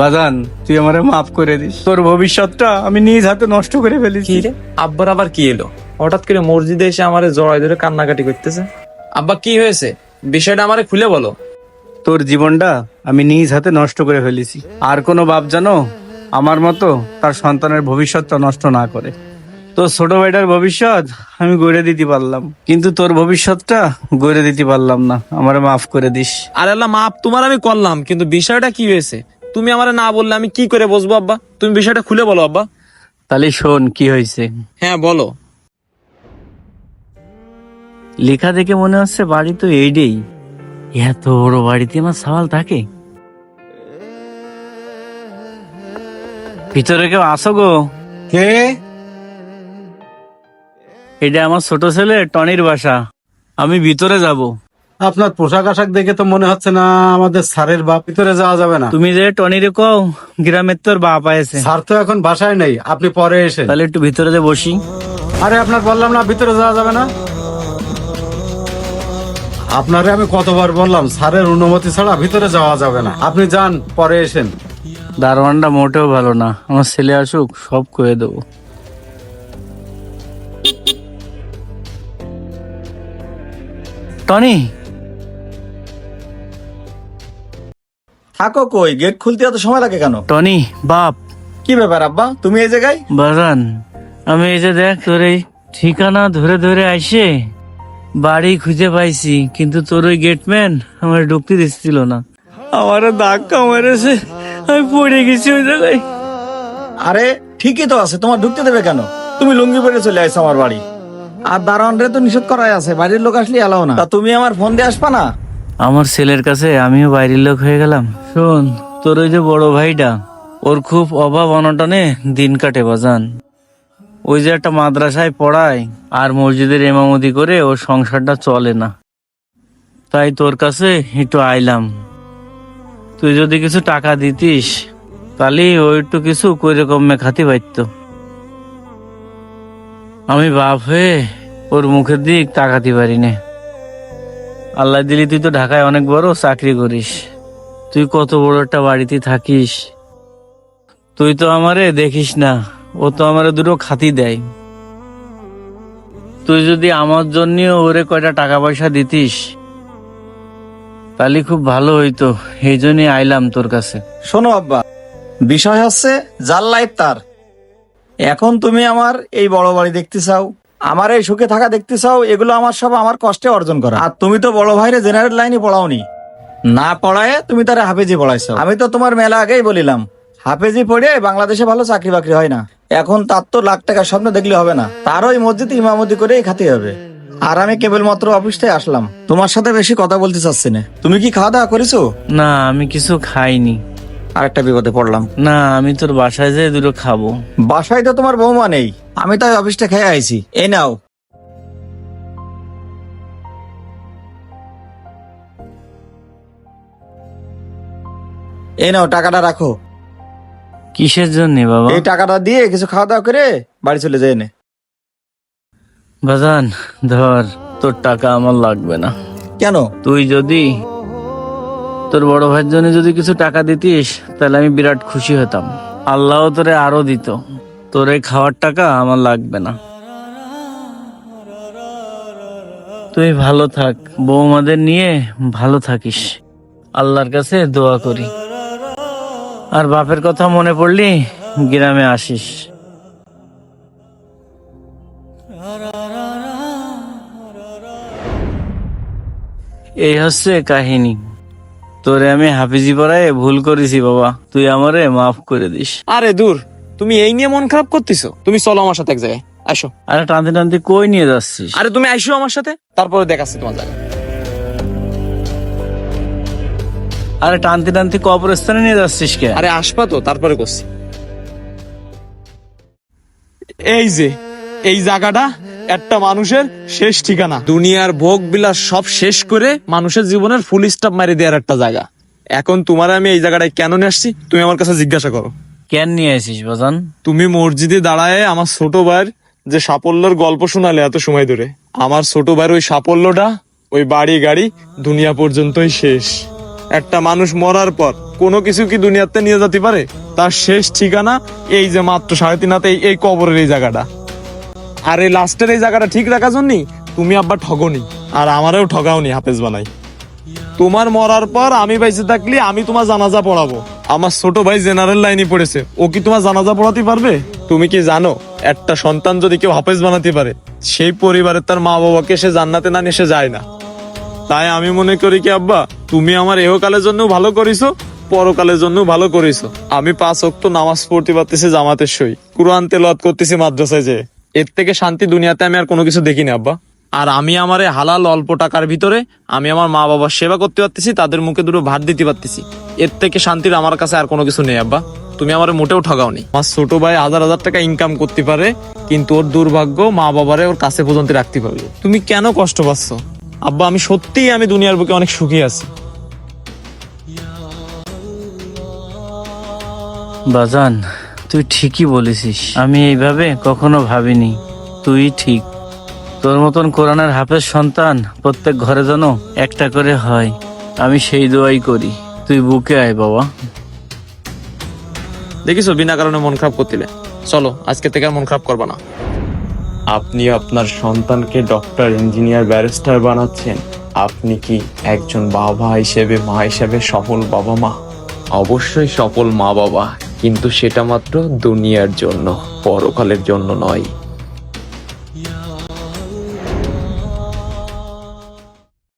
বাজান তুই আমারে মাফ করে দিস। তোর ভবিষ্যৎটা আমি নিজ হাতে নষ্ট করে ফেলেছি। রে? আব্বার আবার কি এলো? হঠাৎ করে মসজিদে এসে আমারে জড়াই ধরে কান্নাকাটি করতেছে। আব্বা কি হয়েছে? বিষয়টা আমারে খুলে বলো। তোর জীবনটা আমি নিজ হাতে নষ্ট করে ফেলেছি। আর কোনো বাপ জানো আমার মতো তার সন্তানের ভবিষ্যৎটা নষ্ট না করে। তোর ছোট ভাইটার ভবিষ্যৎ আমি গড়ে দিতে পারলাম। কিন্তু তোর ভবিষ্যৎটা গড়ে দিতে পারলাম না। আমারে মাফ করে দিস। আরে আল্লাহ মাফ তোমার আমি করলাম কিন্তু বিষয়টা কি হয়েছে? তুমি আমারে না বললে আমি কি করে বসবো আব্বা? তুমি বিষয়টা খুলে বলো আব্বা। তাহলে শোন কি হয়েছে? হ্যাঁ বলো। লেখা দেখে মনে হচ্ছে বাড়ি তো এইটাই এত বড় বাড়িতে আমার সওয়াল থাকে? ভিতরে কেউ আসো গো? কে? এটা আমার ছোট ছেলে টনির বাসা। আমি ভিতরে যাব। আপনার পোশাক আশাক দেখে তো মনে হচ্ছে না আমাদের স্যারের বাপ। ভিতরে যাওয়া যাবে না। তুমি যে টনিরে কও গ্রামের তোর বাপ আয়েছে। স্যার তো এখন বাসায় নেই আপনি পরে এসে। তাহলে একটু ভিতরে যে বসি। আরে আপনার বললাম না ভিতরে যাওয়া যাবে না? আপনারে আমি কতবার বললাম স্যারের অনুমতি ছাড়া ভিতরে যাওয়া যাবে না। আপনি যান পরে এসেন। দারোয়ানটা মোটেও ভালো না। আমার ছেলে আসুক সব কয়ে দেবো। টনি থাকো কই? গেট খুলতে এত সময় লাগে কেন? টনি বাপ। কি ব্যাপার আব্বা? তুমি এই জায়গায়? বাজান আমি এই যে দেখ তোর এই ঠিকানা ধরে ধরে আইসে বাড়ি খুঁজে পাইছি কিন্তু তোর ওই গেটম্যান আমার ঢুকতে দিচ্ছিল না। আমার ধাক্কা মেরেছে আমি পড়ে গেছি ওই জায়গায়। আরে ঠিকই তো আছে তোমার ঢুকতে দেবে কেন? তুমি লুঙ্গি পরে চলে আসছো আমার বাড়ি। আর দারোয়ান রে তো নিষেধ করাই আছে বাড়ির লোক আসলে এলাও না। তা তুমি আমার ফোন দিয়ে আসবা না? আমার ছেলের কাছে আমিও বাইরের লোক হয়ে গেলাম। শোন, তোর ওই যে বড় ভাইটা, ওর খুব অভাব অনটনে দিন কাটে বাজান। ওই যে একটা মাদ্রাসায় পড়ায় আর মসজিদের এমামতি করে ওর সংসারটা চলে না। তাই তোর কাছে একটু আইলাম। তুই যদি কিছু টাকা দিতিস, তাহলে ও একটু কিছু করে কমে খাতি পাইত। আমি বাপ হয়ে ওর মুখের দিক তাকাতে পারি না আল্লাহ দিলি, তুই তো ঢাকায় অনেক বড় চাকরি করিস। তুই কত বড় একটা বাড়িতে থাকিস। তুই তো আমারে দেখিস না, ও তো আমারে দুটো খাতি দেয়। তুই যদি আমার জন্য ওরে কয়টা টাকা পয়সা দিতিস, তাহলে খুব ভালো হইতো, এই জন্যই আইলাম তোর কাছে। শোনো আব্বা, বিষয় হচ্ছে, যার লাইফ তার। এখন তুমি আমার এই বড় বাড়ি দেখতে চাও। আমার এই সুখে থাকা দেখতে চাও, এগুলো আমার সব আমার কষ্টে অর্জন করা। আর তুমি তো বড় ভাইরে জেনারেল লাইনে পড়াওনি। না পড়ায় তুমি তারা হাফেজি পড়াইছো। আমি তো তোমার মেলা আগেই বলিলাম, হাফেজি পড়ে বাংলাদেশে ভালো চাকরি বাকরি হয় না। এখন তার তো লাখ টাকার স্বপ্ন দেখলে হবে না। তার ওই মসজিদ ইমামতি করেই খাতে হবে। আর আমি কেবলমাত্র অফিসটাই আসলাম। তোমার সাথে বেশি কথা বলতে চাচ্ছি না। তুমি কি খাওয়া দাওয়া করেছ? না, আমি কিছু খাইনি। আরেকটা বিপদে পড়লাম। না আমি তোর বাসায় যেয়ে দুটো খাব। বাসায় তো তোমার বৌমা নেই। আমি তাই অফিসটা খেয়ে আইছি। এই নাও। এই নাও টাকাটা রাখো। কিসের জন্য বাবা? এই টাকাটা দিয়ে কিছু খাওয়া দাওয়া করে বাড়ি চলে যায় নে বাজান ধর তোর টাকা আমার লাগবে না। কেন? তুই যদি তোর বড় ভাইয়ের জন্য যদি কিছু টাকা দিতিস, তাহলে আমি বিরাট খুশি হতাম। আল্লাহ তোরে আরও দিত। তোর এই খাওয়ার টাকা আমার লাগবে না। তুই ভালো থাক। বৌমাদের নিয়ে ভালো থাকিস। আল্লাহর কাছে দোয়া করি। আর বাপের কথা মনে পড়লি, গ্রামে আসিস। এই হচ্ছে কাহিনী। তোরে আমি হাফিজি পড়ায় ভুল করেছি বাবা। তুই আমারে মাফ করে দিস। আরে দূর তুমি এই নিয়ে মন খারাপ করতেছো? তুমি চলো আমার সাথে এক জায়গায় আসো আরে টানতে টানতে কই নিয়ে যাচ্ছিস? আরে তুমি আইসো আমার সাথে তারপরে দেখাচ্ছি তোমার জায়গা আরে টানতে টানতে কবরস্থানে নিয়ে যাচ্ছিস কে? আরে আসবা তো তারপরে করছি। এই যে এই জায়গাটা একটা মানুষের শেষ ঠিকানা। দুনিয়ার ভোগ বিলাস সব শেষ করে মানুষের জীবনের ফুল স্টপ মারি দেওয়ার একটা জায়গা। এখন তোমার আমি এই জায়গাটায় কেন নিয়ে আসছি? তুমি আমার কাছে জিজ্ঞাসা করো। কেন নিয়ে আসিস বাজান? তুমি মসজিদে দাঁড়ায় আমার ছোট ভাইয়ের যে সাফল্যের গল্প শোনালে এত সময় ধরে আমার ছোট ভাইয়ের ওই সাফল্যটা ওই বাড়ি গাড়ি দুনিয়া পর্যন্তই শেষ। একটা মানুষ মরার পর কোনো কিছু কি দুনিয়াতে নিয়ে যেতে পারে? তার শেষ ঠিকানা এই যে মাত্র সাড়ে তিন হাতে এই- এই কবরের এই জায়গাটা। আর এই লাস্টের এই জায়গাটা ঠিক রাখার জন্য তুমি আব্বা ঠগনি। আর আমারও ঠগাওনি হাফেজ বানাই। তোমার মরার পর আমি বাইসে থাকলে আমি তোমার জানাজা পড়াবো। আমার ছোট ভাই জেনারেল লাইনে পড়েছে ও কি তোমার জানাজা পড়াতে পারবে? তুমি কি জানো একটা সন্তান যদি কেউ হাফেজ বানাতে পারে সেই পরিবারের তার মা বাবাকে সে জান্নাতে না নিয়ে যায় না। তাই আমি মনে করি কি আব্বা তুমি আমার এহকালের জন্য ভালো করিছো পরকালের জন্য ভালো করিছো। আমি পাঁচ অক্ত নামাজ পড়তে পারতেছি জামাতের সই। কোরআন তেলাওয়াত করতেছি মাদ্রাসায় যে এর থেকে শান্তি দুনিয়াতে আমি আর কোনো কিছু দেখিনি, আব্বা। আর আমি আমার হালাল অল্প টাকার ভিতরে আমি আমার মা বাবার সেবা করতে পারতেছি, তাদের মুখে দুটো ভাত দিতে পারতেছি। এর থেকে শান্তির আমার কাছে আর কোনো কিছু নেই, আব্বা। তুমি আমার মোটেও ঠগাওনি আমার ছোট ভাই হাজার হাজার টাকা ইনকাম করতে পারে, কিন্তু ওর দুর্ভাগ্য মা বাবারে ওর কাছে পর্যন্ত রাখতে পারবে। তুমি কেন কষ্ট পাচ্ছ? আব্বা, আমি সত্যিই আমি দুনিয়ার বুকে অনেক সুখী আছি। বাজান তুই ঠিকই বলেছিস। আমি এইভাবে কখনো ভাবিনি। তুই ঠিক। তোর মতন কোরআনের হাফের সন্তান প্রত্যেক ঘরে যেন একটা করে হয়। আমি সেই দোয়াই করি। তুই বুকে আয় বাবা। দেখিছো বিনা কারণে মন খারাপ করতিলে। চলো আজকে থেকে আর মন খারাপ করবা না। আপনি আপনার সন্তানকে ডক্টর ইঞ্জিনিয়ার ব্যারিস্টার বানাচ্ছেন। আপনি কি একজন বাবা হিসেবে মা হিসেবে সফল বাবা মা? অবশ্যই সফল মা বাবা। কিন্তু সেটা মাত্র দুনিয়ার জন্য পরকালের জন্য নয়।